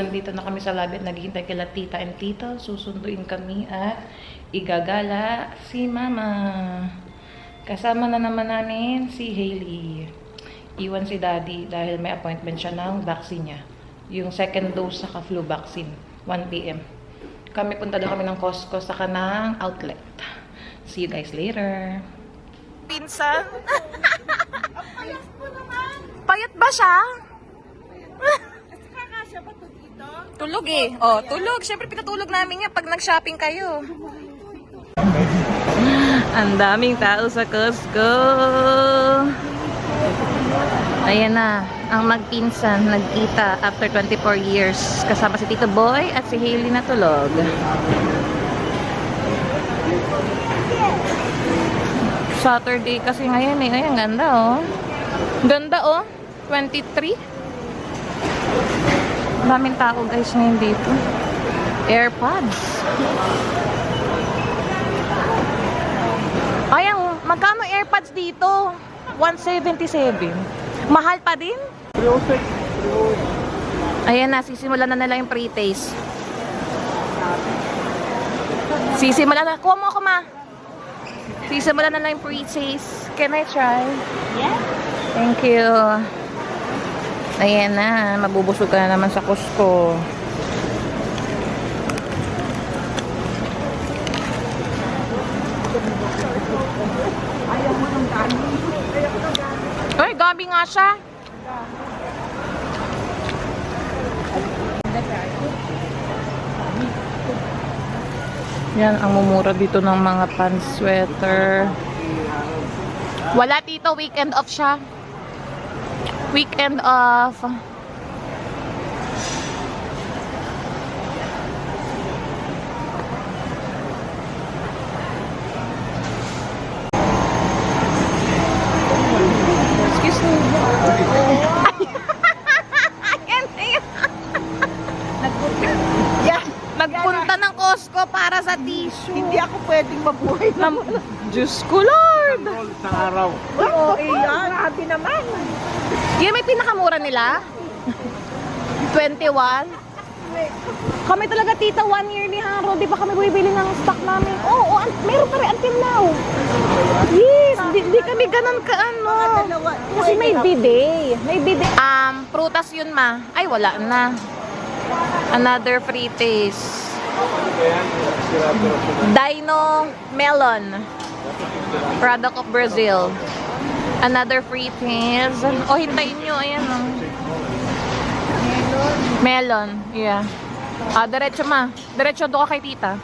nandito na kami sa lobby at naghihintay kila tita and tito. Susunduin kami at igagala si mama. Kasama na naman namin si Hailey. Iwan si daddy dahil may appointment siya ng vaccine niya. Yung second dose sa flu vaccine. 1 p.m. Kami punta daw kami ng Costco sa kanang outlet. See you guys later. Pinsan? Payat ba siya? Tulog eh. Oh, tulog. Siyempre pinatulog namin yan pag nag-shopping kayo. Ang daming tao sa Costco. Ayan na, ang magpinsan nagkita after 24 years. Kasama si Tito Boy at si Hailey na tulog. Saturday kasi ngayon eh. Ay, ang ganda oh. Ganda oh. 23. Daming tao guys ngayon dito. AirPods. Ay, ang magkano AirPods dito? 177. Mahal pa din? Ayan na, sisimulan na nila yung pre-taste. Sisimulan na. Kuha mo ako, ma. Sisimulan na lang yung pre-taste. Can I try? Yeah. Thank you. Ayan na, mabubusog ka na naman sa Costco. Ay, gabi nga siya. Yan, ang mumura dito ng mga pants sweater. Wala tito, weekend off siya. Weekend off. Nagpunta ng Costco para sa tissue. Hindi ako pwedeng mabuhay. Nam- Diyos ko, Lord! Isang araw. Oo, eh, yan. Grabe naman. Yan may pinakamura nila? 21? Kami talaga tita, one year ni Haro. Di ba kami bibili ng stock namin? Oo, oh, an- meron pa rin until now. Yes, di, di kami ganun ka ano. Kasi may bidet. May bidet. Um, prutas yun ma. Ay, wala na. Another free taste. Dino melon. Product of Brazil. Another free taste. Oh, hintayin nyo. Ayan oh. Melon. Yeah. Ah, diretso ma. Diretso doon ka kay tita.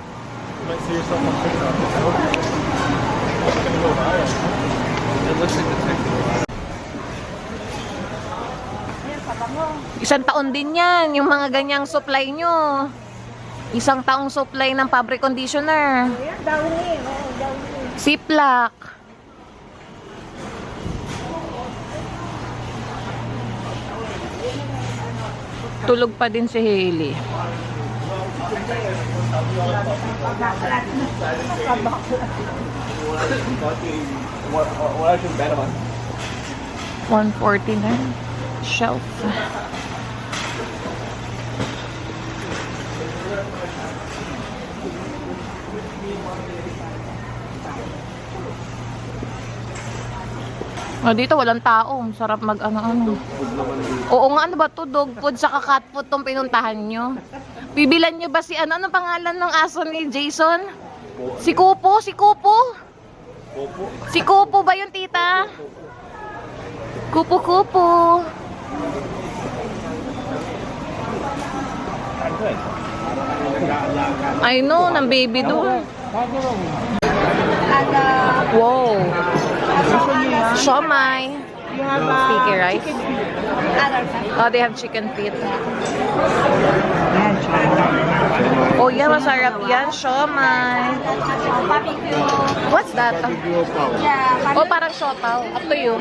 Isang taon din yan, yung mga ganyang supply nyo. Isang taong supply ng fabric conditioner. Yan, Tulog pa din si Hailey. What, what I should bet on? 149 shelf. Oh, dito walang tao. Sarap mag ano-ano. Oo nga, ano ba to? Dog food sa cat food tong pinuntahan nyo. Bibilan nyo ba si ano? Anong pangalan ng aso ni Jason? Si Kupo? Si Kupo? Si Kupo ba yun, tita? Kupo-kupo. I know, ng baby doon. Wow. Shomai. You have uh, Sticky rice. Oh, they have chicken feet. Oh, yan, masarap yan. Shomai. What's that? Yeah, Oh, parang siopaw. Up to you.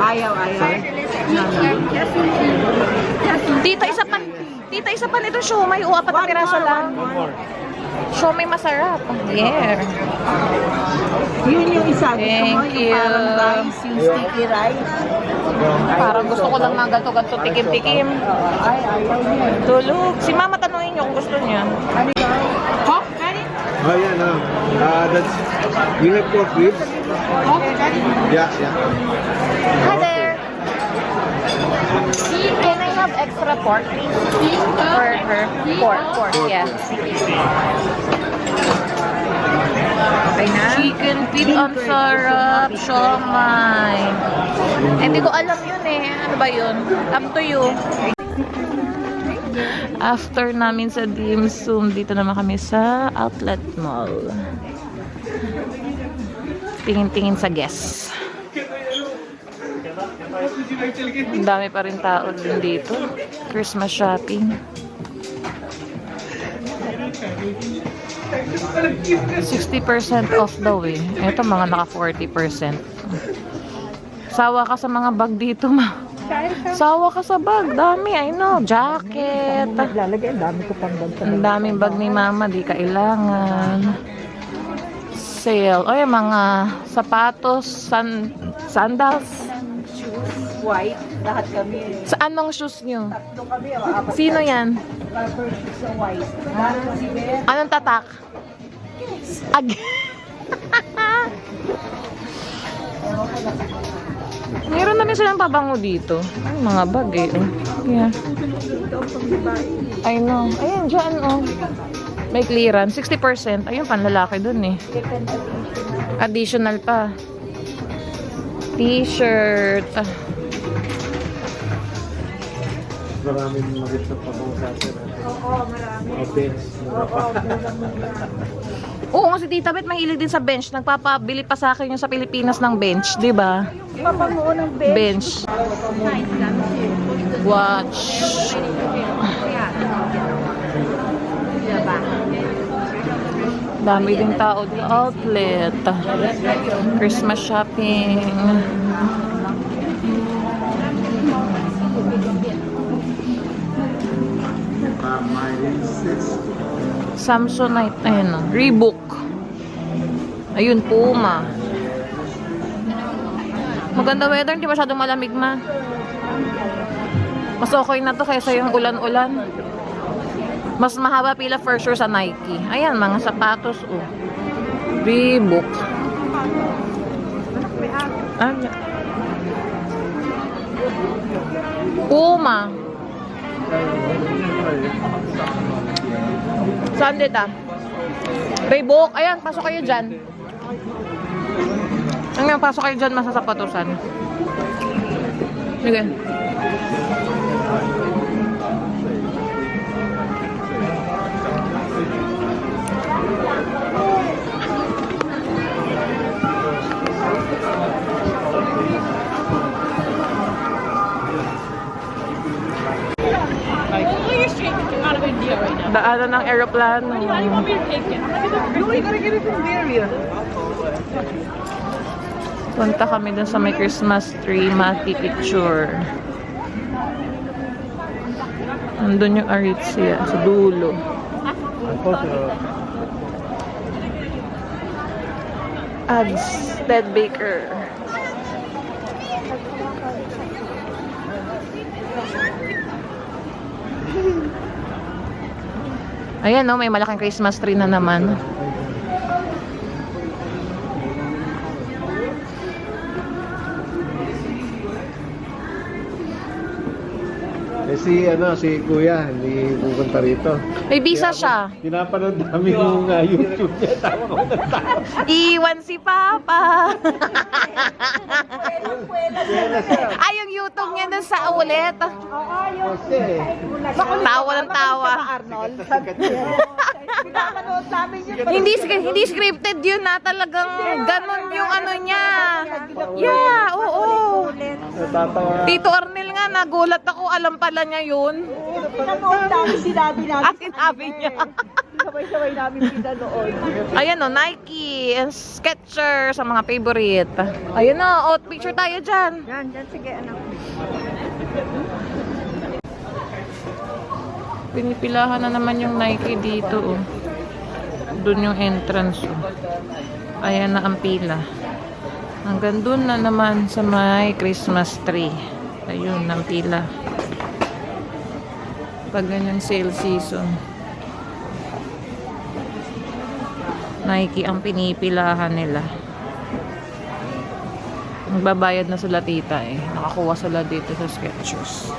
Ayaw, ayaw. Tita, isa pa. Tita, isa pa nito siomay. O, apat na piraso lang. One more. Siomay masarap. Yeah. Yun yung isa. Gusto mo Thank yung you. parang rice, yung sticky rice. Parang gusto ko lang ng ganito-ganito tikim-tikim. Oo. Ay, ayaw niya. Tulog. Si mama tanungin niyo kung gusto niya. Ano yun? Hop, Karin? Oh yeah, no. Uh, that's you have pork ribs. Hop, Yeah, yeah. Hi there. Can I have extra pork, please? For her. Pork, pork, yeah. Okay na? Chicken feet ang sarap. Siomay. Eh, Hindi ko alam yun eh. Ano ba yun? Up to you. After namin sa dim sum, dito naman kami sa outlet mall. Tingin-tingin sa guests. Ang dami pa rin tao din dito. Christmas shopping. 60% off daw eh. Ito mga naka 40%. Sawa ka sa mga bag dito ma. Sawa ka sa bag. Dami, I know. Jacket. Lalagay, ang dami ko pang bag Ang daming bag ni mama, di kailangan. Sale. O yung mga sapatos, san, sandals. White. Lahat kami. Sa anong shoes nyo? Tatlo kami. o Apat Sino yan? rubber shoes sa white. Lahat kami Ben. Anong tatak? Ag Meron namin silang pabango dito. Ay, mga bag eh. Oh. Yeah. I know. Ayan, dyan oh. May clearance. 60%. Ayun, panlalaki dun eh. Additional pa. T-shirt. Ah, Maraming mag-shop pa po sa atin. Oo, marami. Mga. Oo. Oo, si Tita Bet mahilig din sa bench. Nagpapabili pa sa akin yung sa Pilipinas ng bench, di ba? Papanguo ng bench. Bench. Watch. Dami din tao sa outlet. Christmas shopping. Samsonite. Ayun o. Reebok. Ayun, Puma. Maganda weather. Hindi masyadong malamig ma. Mas okay na to kaysa yung ulan-ulan. Mas mahaba pila for sure sa Nike. Ayan, mga sapatos, oh. Reebok. Ano? Puma. Saan dito? Reebok. Ayan, pasok kayo dyan. Ayan, pasok kayo dyan, masasapatusan. Sige. Daanan ng aeroplano. Punta kami dun sa may Christmas tree, mati-picture. Nandun yung Aritzia, sa dulo. Ads, Ted Baker. Ayan no, may malaking Christmas tree na naman. Si ano, si Kuya, hindi pupunta rito. May visa siya. Pinapanood namin yung uh, YouTube niya. Tama ko ng. Iwan si Papa. Ay, yung YouTube niya dun sa ulit. Oo, yung Kasi, Tawa ng tawa. Arnold. Pinapanood namin yun. hindi hindi scripted yun na talagang ganun yung ano niya. Yeah, oo. natatawa. Tito Arnel nagulat ako, alam pala niya yun. Pinanood namin, sinabi namin. At sinabi niya. Sabay-sabay namin pinanood. Ayan o, Nike, Skechers, sa mga favorite. Ayun o, oh, picture tayo dyan. Yan, yan, sige, anak. Pinipilahan na naman yung Nike dito oh. Doon yung entrance oh. Ayan na ang pila. Hanggang dun na naman sa may Christmas tree. Ayun, ang pila. Pag ganyang sale season. Nike ang pinipilahan nila. Magbabayad na sila tita eh. Nakakuha sila dito sa Skechers.